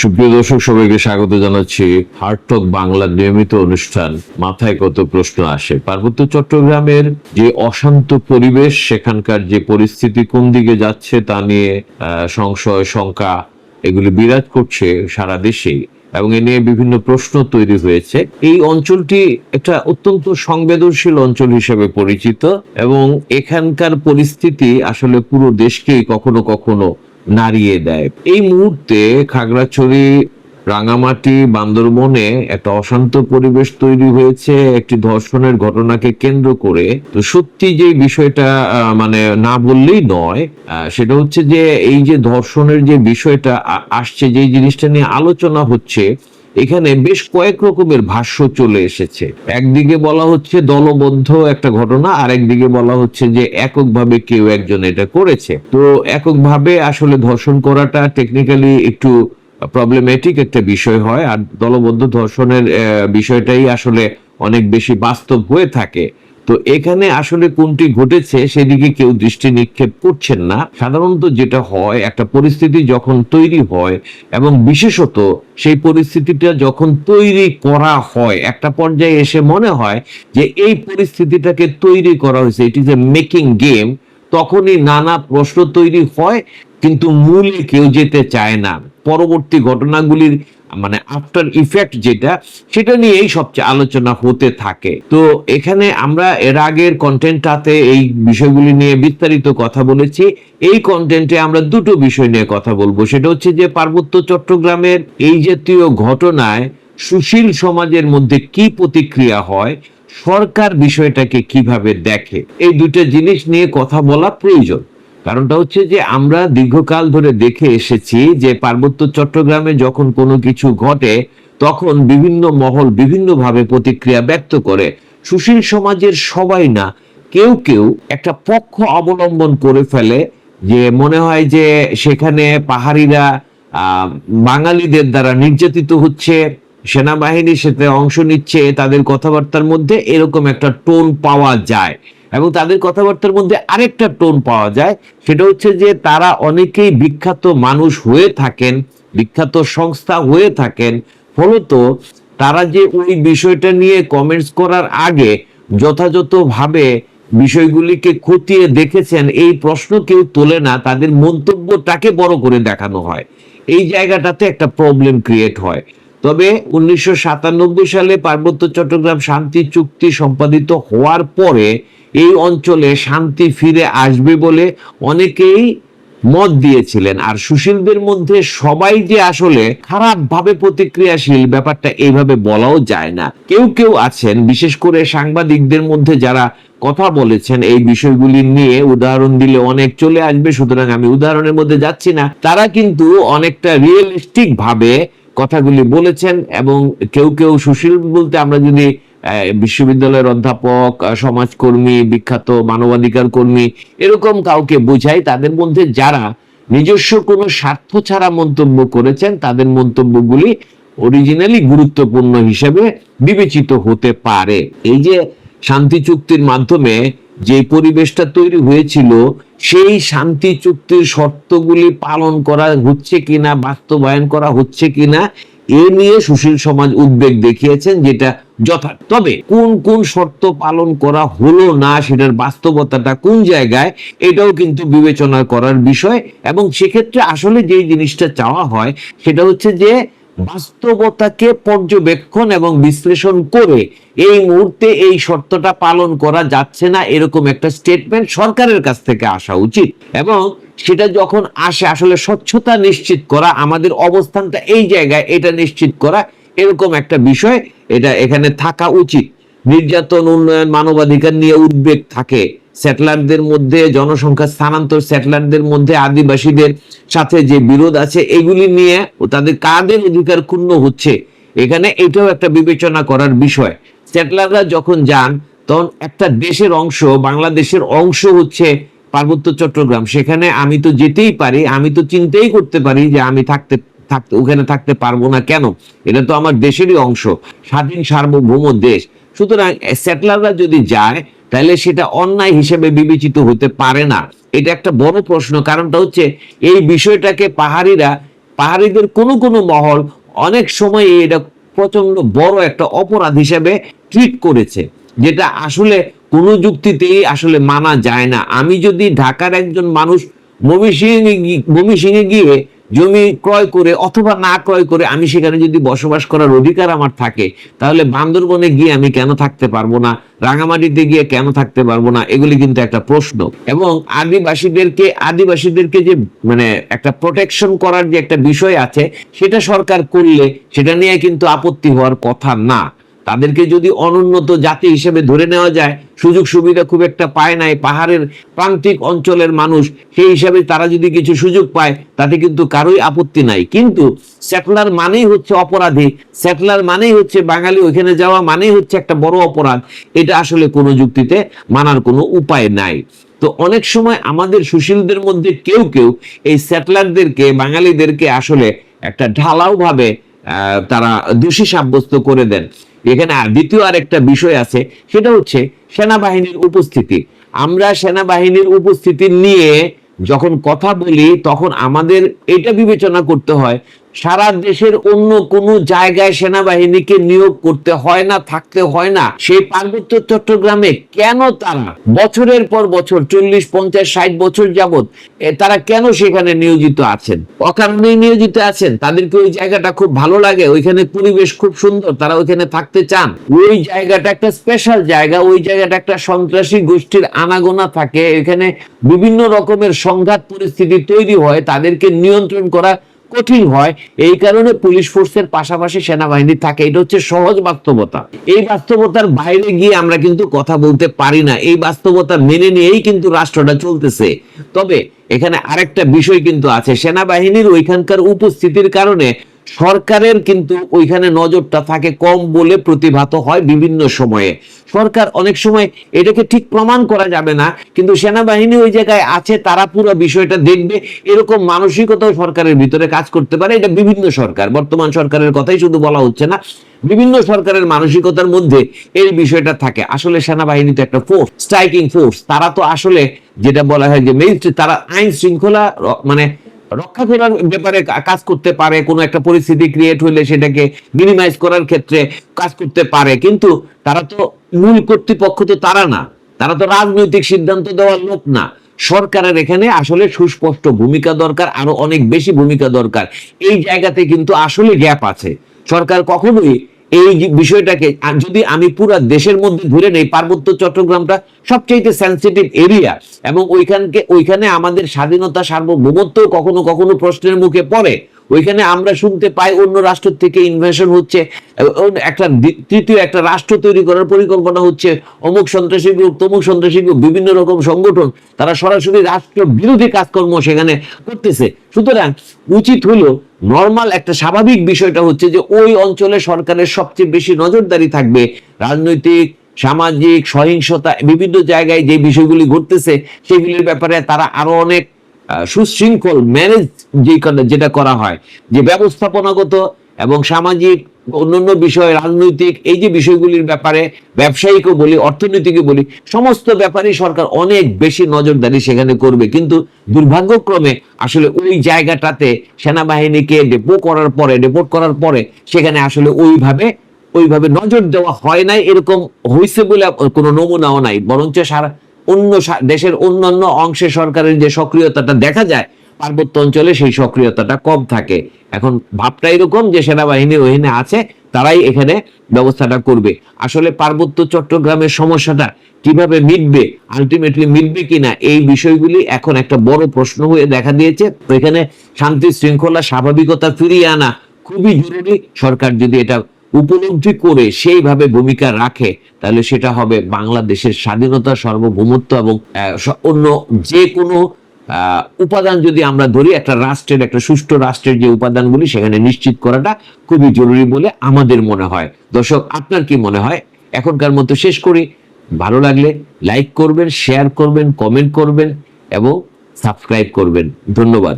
সুপ্রিয় দর্শক, সবাইকে স্বাগত জানাচ্ছি। হার্টক বাংলার নিয়মিত অনুষ্ঠান। মাথায় কত প্রশ্ন আসে? পার্বত্য চট্টগ্রামের যে অশান্ত পরিবেশ, সেখানকার যে পরিস্থিতি কোন দিকে যাচ্ছে তা নিয়ে সংশয়, শঙ্কা, এগুলি বিরাজ করছে সারা দেশেই এবং এ নিয়ে বিভিন্ন প্রশ্ন তৈরি হয়েছে। এই অঞ্চলটি একটা অত্যন্ত সংবেদনশীল অঞ্চল হিসেবে পরিচিত এবং এখানকার পরিস্থিতি আসলে পুরো দেশকেই কখনো কখনো নাড়িয়ে দেয়। এই মুহূর্তে খাগড়াছড়ি, রাঙামাটি, বান্দরবনে একটা অশান্ত পরিবেশ তৈরি হয়েছে, একটি ধর্ষণের ঘটনাকে কেন্দ্র করে। তো সত্যি যে বিষয়টা মানে না বললেই নয় সেটা হচ্ছে যে এই যে ধর্ষণের যে বিষয়টা আসছে, যে জিনিসটা নিয়ে আলোচনা হচ্ছে এখানে বেশ কয়েক রকমের ভাষ্য চলে এসেছে। একদিকে বলা হচ্ছে দলবদ্ধ একটা ঘটনা আর একদিকে বলা হচ্ছে যে এককভাবে কেউ একজন এটা করেছে। তো এককভাবে আসলে ধর্ষণ করাটা টেকনিক্যালি একটু প্রবলেমেটিক একটা বিষয় হয়, আর দলবদ্ধ ধর্ষণের বিষয়টাই আসলে অনেক বেশি বাস্তব হয়ে থাকে। তো এখানে আসলে কোনটি ঘটেছে সেদিকে কেউ দৃষ্টি নিক্ষেপ করছেন না। সাধারণত যেটা হয়, একটা পরিস্থিতি যখন তৈরি হয় এবং বিশেষত সেই পরিস্থিতিটা যখন তৈরি করা হয়, একটা পর্যায়ে এসে মনে হয় যে এই পরিস্থিতিটাকে তৈরি করা হয়েছে it is a making game তখনই নানা প্রশ্ন তৈরি হয়, কিন্তু মূলে কেউ যেতে চায় না। পরবর্তী ঘটনাগুলির মানে আফটার ইফেক্ট যেটা, সেটা নিয়েই সবচেয়ে আলোচনা হতে থাকে। তো এখানে আমরা এর আগের কন্টেন্টটাতে এই বিষয়গুলি নিয়ে বিস্তারিত কথা বলেছি। এই কন্টেন্টে আমরা দুটো বিষয় নিয়ে কথা বলব। সেটা হচ্ছে যে পার্বত্য চট্টগ্রামের এই জাতীয় ঘটনায় সুশীল সমাজের মধ্যে কি প্রতিক্রিয়া হয়, সরকার বিষয়টাকে কীভাবে দেখে, এই দুটো জিনিস নিয়ে কথা বলা প্রয়োজন। কারণটা হচ্ছে যে আমরা দীর্ঘকাল ধরে দেখে এসেছি যে পার্বত্য চট্টগ্রামে যখন কোনো কিছু ঘটে, তখন বিভিন্ন মহল বিভিন্নভাবে প্রতিক্রিয়া ব্যক্ত করে। সুশীল সমাজের সবাই না, কেউ কেউ একটা পক্ষ অবলম্বন করে ফেলে যে মনে হয় যে সেখানে পাহাড়িরা বাঙালিদের দ্বারা নির্যাতিত হচ্ছে, সেনাবাহিনী সেতে অংশ নিচ্ছে, তাদের কথাবার্তার মধ্যে এরকম একটা টোন পাওয়া যায়। এবং তাদের কথাবার্তার মধ্যে আরেকটা টোন পাওয়া যায়। সেটা হচ্ছে যে তারা অনেকেই বিখ্যাত মানুষ হয়ে থাকেন, বিখ্যাত সংস্থা হয়ে থাকেন। ফলত তারা যে ওই বিষয়টা নিয়ে কমেন্টস করার আগে যথাযথভাবে বিষয়গুলিকে খতিয়ে দেখেছেন, এই প্রশ্ন কেউ তোলে না। তাদের মন্তব্যটাকে বড় করে দেখানো হয়। এই জায়গাটাতে একটা প্রবলেম ক্রিয়েট হয়। তবে উনিশশো সাতানব্বই সালে পার্বত্য চট্টগ্রাম শান্তি চুক্তি সম্পাদিত হওয়ার পরে এই অঞ্চলে শান্তি ফিরে আসবে বলে অনেকেই মত দিয়েছিলেন। আর সুশীলদের মধ্যে সবাই যে আসলে খারাপ ভাবে প্রতিক্রিয়াশীল, ব্যাপারটা এইভাবে বলাও যায় না। কেউ কেউ আছেন, বিশেষ করে সাংবাদিকদের মধ্যে যারা কথা বলেছেন এই বিষয়গুলি নিয়ে উদাহরণ দিলে অনেক চলে আসবে, সুতরাং আমি উদাহরণের মধ্যে যাচ্ছি না। তারা কিন্তু অনেকটা রিয়েলিস্টিক ভাবে কথাগুলি বলেছেন এবং কেউ কেউ সুশীল বলতে আমরা যদি বিশ্ববিদ্যালয়ের অধ্যাপক সমাজকর্মী, বিখ্যাত মানবাধিকার কর্মী, এরকম কাউকে বোঝাই তাদের মধ্যে যারা নিজস্ব কোনো স্বার্থ ছাড়া মন্তব্য করেছেন, তাদের মন্তব্যগুলি অরিজিনালি গুরুত্বপূর্ণ হিসেবে বিবেচিত হতে পারে। এই যে শান্তি চুক্তির মাধ্যমে যে পরিবেশটা তৈরি হয়েছিল, সেই শান্তি চুক্তির শর্তগুলি পালন করা হচ্ছে কিনা, বাস্তবায়ন করা হচ্ছে কিনা এ নিয়ে সুশীল সমাজ উদ্বেগ দেখিয়েছেন যেটা যথার্থ। তবে কোন কোন শর্ত পালন করা হলো না সেটার বাস্তবতাটা কোন জায়গায়, এটাও কিন্তু বিবেচনা করার বিষয়। এবং সেক্ষেত্রে আসলে যে জিনিসটা চাওয়া হয়, সেটা হচ্ছে যে বাস্তবতাকে পর্যবেক্ষণ এবং বিশ্লেষণ করে এই মুহূর্তে এই শর্তটা পালন করা যাচ্ছে না, এরকম একটা স্টেটমেন্ট সরকারের কাছ থেকে আসা উচিত। এবং সেটা যখন আসে, আসলে স্বচ্ছতা নিশ্চিত করা, আমাদের অবস্থানটা এই জায়গায় এটা নিশ্চিত করা, এরকম একটা বিষয়। এটা এখানে থাকা উচিত। নির্যাতন, উন্নয়ন, মানবাধিকার নিয়ে উদ্বেগ থাকে। সেটেলারদের মধ্যে জনসংখ্যা স্থানান্তর সেটেলারদের মধ্যে, আদিবাসীদের সাথে যে বিরোধ আছে, এগুলি নিয়ে তাদের কাদের অধিকার ক্ষুণ্ণ হচ্ছে? এখানে এটাও একটা বিবেচনা করার বিষয়। সেটেলাররা যখন যান, তখন একটা দেশের অংশ, বাংলাদেশের অংশ হচ্ছে পার্বত্য চট্টগ্রাম। সেখানে আমি তো যেতেই পারি, আমি তো চিন্তাই করতে পারি যে আমি থাকতে থাকতে, ওখানে থাকতে পারব না কেন? এটা তো আমার দেশেরই অংশ, স্বাধীন সার্বভৌম দেশ। সুতরাং সেটেলাররা যদি যায়, তাহলে সেটা অন্যায় হিসেবে বিবেচিত হতে পারে না। এটা একটা বড় প্রশ্ন, কারণটা হচ্ছে এই বিষয়টাকে পাহাড়িরা, পাহাড়িদের কোনো কোনো মহল অনেক সময় এটা প্রচণ্ড বড় একটা অপরাধ হিসেবে ট্রিট করেছে, যেটা আসলে কোনো যুক্তিতেই আসলে মানা যায় না। আমি যদি ঢাকার একজন মানুষ ময়মনসিংহে ময়মনসিংহে গিয়ে জমি ক্রয় করে অথবা না ক্রয় করে আমি সেখানে যদি বসবাস করার অধিকার আমার থাকে, তাহলে বান্দরবনে গিয়ে আমি কেন থাকতে পারব না? রাঙামাটিতে গিয়ে কেন থাকতে পারব না? এগুলি কিন্তু একটা প্রশ্ন। এবং আদিবাসীদেরকে আদিবাসীদেরকে যে মানে একটা প্রোটেকশন করার যে একটা বিষয় আছে, সেটা সরকার করলে সেটা নিয়ে কিন্তু আপত্তি হওয়ার কথা না। তাদেরকে যদি অনুন্নত জাতি হিসেবে ধরে নেওয়া যায় সুযোগ সুবিধা খুব একটা পায় নাই পাহাড়ের প্রান্তিক অঞ্চলের মানুষ সেই হিসাবে তারা যদি কিছু সুযোগ পায় তাতে কিন্তু কারোই আপত্তি নাই। কিন্তু স্যাটলার মানেই হচ্ছে অপরাধী স্যাটলার মানেই হচ্ছে বাঙালি ওইখানে যাওয়া মানেই হচ্ছে একটা বড় অপরাধ। এটা আসলে কোনো যুক্তিতে মানার কোনো উপায় নাই। তো অনেক সময় আমাদের সুশীলদের মধ্যে কেউ কেউ এই স্যাটলারদেরকে বাঙালিদেরকে আসলে একটা ঢালাও ভাবে আহ, তারা দোষী সাব্যস্ত করে দেন। এখানে আর দ্বিতীয় আরেকটা বিষয় আছে, সেটা হচ্ছে সেনাবাহিনীর উপস্থিতি। আমরা সেনাবাহিনীর উপস্থিতি নিয়ে যখন কথা বলি, তখন আমাদের এটা বিবেচনা করতে হয় সারা দেশের অন্য কোনো জায়গায় সেনাবাহিনীকে নিয়োগ করতে হয় না, থাকতে হয় না। সেই পার্বত্য চট্টগ্রামে কেন তারা বছরের পর বছর, চল্লিশ, পঞ্চাশ, ষাট বছর যাবত তারা কেন সেখানে নিয়োজিত আছেন? অকারণে নিয়োজিত আছেন। তাদেরকে ওই জায়গাটা খুব ভালো লাগে। ওইখানে পরিবেশ খুব সুন্দর। তারা ওইখানে থাকতে চান। ওই জায়গাটা একটা স্পেশাল জায়গা। ওই জায়গাটা একটা সন্ত্রাসী গোষ্ঠীর আনাগোনা থাকে। এখানে বিভিন্ন রকমের সংঘাত পরিস্থিতি তৈরি হয়। তাদেরকে নিয়ন্ত্রণ করা কঠিন হয়। এই কারণে পুলিশ ফোর্সের পাশাপাশি সেনাবাহিনী থাকে। এটা হচ্ছে সহজ বাস্তবতা। এই বাস্তবতার বাইরে গিয়ে আমরা কিন্তু কথা বলতে পারি না। এই বাস্তবতা মেনে নিয়েই কিন্তু রাষ্ট্রটা চলতেছে। তবে এখানে আরেকটা বিষয় কিন্তু আছে। সেনাবাহিনীর ওইখানকার উপস্থিতির কারণে সরকারের কিন্তু ওইখানে নজরটা থাকে কম বলে প্রতিভাত হয় বিভিন্ন সময়ে। সরকার অনেক সময় এটাকে ঠিক প্রমাণ করা যাবে না, কিন্তু সেনাবাহিনী ওই জায়গায় আছে, তারা পুরো বিষয়টা দেখবে, এরকম মানসিকতাও সরকারের ভিতরে কাজ করতে পারে, এটা বিভিন্ন সরকার। বর্তমান সরকারের কথাই শুধু বলা হচ্ছে না, বিভিন্ন সরকারের মানসিকতার মধ্যে এই বিষয়টা থাকে। আসলে সেনাবাহিনী তো একটা ফোর্স স্ট্রাইকিং ফোর্স তারা তো আসলে যেটা বলা হয় যে মেইন তারা আইন শৃঙ্খলা মানে রক্ষা করার ব্যাপারে কাজ করতে পারে, কোনো একটা পরিস্থিতি ক্রিয়েট হলে সেটাকে মিনিমাইজ করার ক্ষেত্রে কাজ করতে পারে। কিন্তু তারা তো মূল কর্তৃপক্ষ তো তারা না। তারা তো রাজনৈতিক সিদ্ধান্ত দেওয়ার লোক না। সরকারের এখানে আসলে সুস্পষ্ট ভূমিকা দরকার, আরও অনেক বেশি ভূমিকা দরকার। এই জায়গাতে কিন্তু আসলে গ্যাপ আছে। সরকার কখনোই এই বিষয়টাকে যদি আমি পুরা দেশের মধ্যে ঘুরে নেই, পার্বত্য চট্টগ্রামটা সবচেয়ে সেন্সিটিভ এরিয়া এবং ওইখানকে, ওইখানে আমাদের স্বাধীনতা সার্বভৌমত্ব কখনো কখনো প্রশ্নের মুখে পড়ে। ওইখানে আমরা শুনতে পাই অন্য রাষ্ট্র থেকে ইনভেশন হচ্ছে একটা তৃতীয় একটা রাষ্ট্র তৈরি করার পরিকল্পনা হচ্ছে, অমুক সন্ত্রাসী গ্রুপ, তমুক সন্ত্রাসী গ্রুপ, বিভিন্ন রকম সংগঠন, তারা সরাসরি রাষ্ট্র বিরোধী কাজকর্ম সেখানে করতেছে। সুতরাং উচিত হলো নর্মাল একটা স্বাভাবিক বিষয়টা হচ্ছে যে, ওই অঞ্চলে সরকারের সবচেয়ে বেশি নজরদারি থাকবে রাজনৈতিক, সামাজিক, সহিংসতা, বিভিন্ন জায়গায় যে বিষয়গুলি ঘটতেছে, সেগুলির ব্যাপারে তারা আরও অনেক সুশৃঙ্খল ম্যানেজ যে যেটা করা হয়, যে ব্যবস্থাপনাগত এবং সামাজিক অন্যান্য বিষয়, রাজনৈতিক, এই যে বিষয়গুলির ব্যাপারে ব্যবসায়িকও বলি, অর্থনীতিকে বলি, সমস্ত ব্যাপারে সরকার অনেক বেশি নজরদারি সেখানে করবে। কিন্তু দুর্ভাগ্যক্রমে আসলে ওই জায়গাটাতে সেনাবাহিনীকে ডেপো করার পরে ডেপোর্ট করার পরে সেখানে আসলে ওইভাবে ওইভাবে নজর দেওয়া হয় নাই, এরকম হয়েছে বলে কোনো নমুনাও নাই। বরঞ্চ সারা অন্য দেশের অন্যান্য অংশে সরকারের যে সক্রিয়তাটা দেখা যায়, পার্বত্য অঞ্চলে সেই সক্রিয়তাটা কম থাকে। এখন ভাবটা এরকম যে সেনাবাহিনী ওখানে আছে, তারাই এখানে ব্যবস্থাটা করবে। আসলে পার্বত্য চট্টগ্রামের সমস্যাটা কীভাবে মিটবে আলটিমেটলি মিটবে কিনা, এই বিষয়গুলি এখন একটা বড় প্রশ্ন হয়ে দেখা দিয়েছে। এখানে শান্তি শৃঙ্খলা স্বাভাবিকতা ফিরিয়ে আনা খুবই জরুরি। সরকার যদি এটা উপলব্ধি করে সেইভাবে ভূমিকা রাখে, তাহলে সেটা হবে বাংলাদেশের স্বাধীনতা সার্বভৌমত্ব এবং অন্য যে কোনো উপাদান যদি আমরা ধরি, একটা রাষ্ট্রের, একটা সুষ্ঠু রাষ্ট্রের যে উপাদানগুলি, সেখানে নিশ্চিত করাটা খুবই জরুরি বলে আমাদের মনে হয়। দর্শক, আপনার কি মনে হয়? এখনকার মতো শেষ করি। ভালো লাগলে লাইক করবেন, শেয়ার করবেন, কমেন্ট করবেন এবং সাবস্ক্রাইব করবেন। ধন্যবাদ।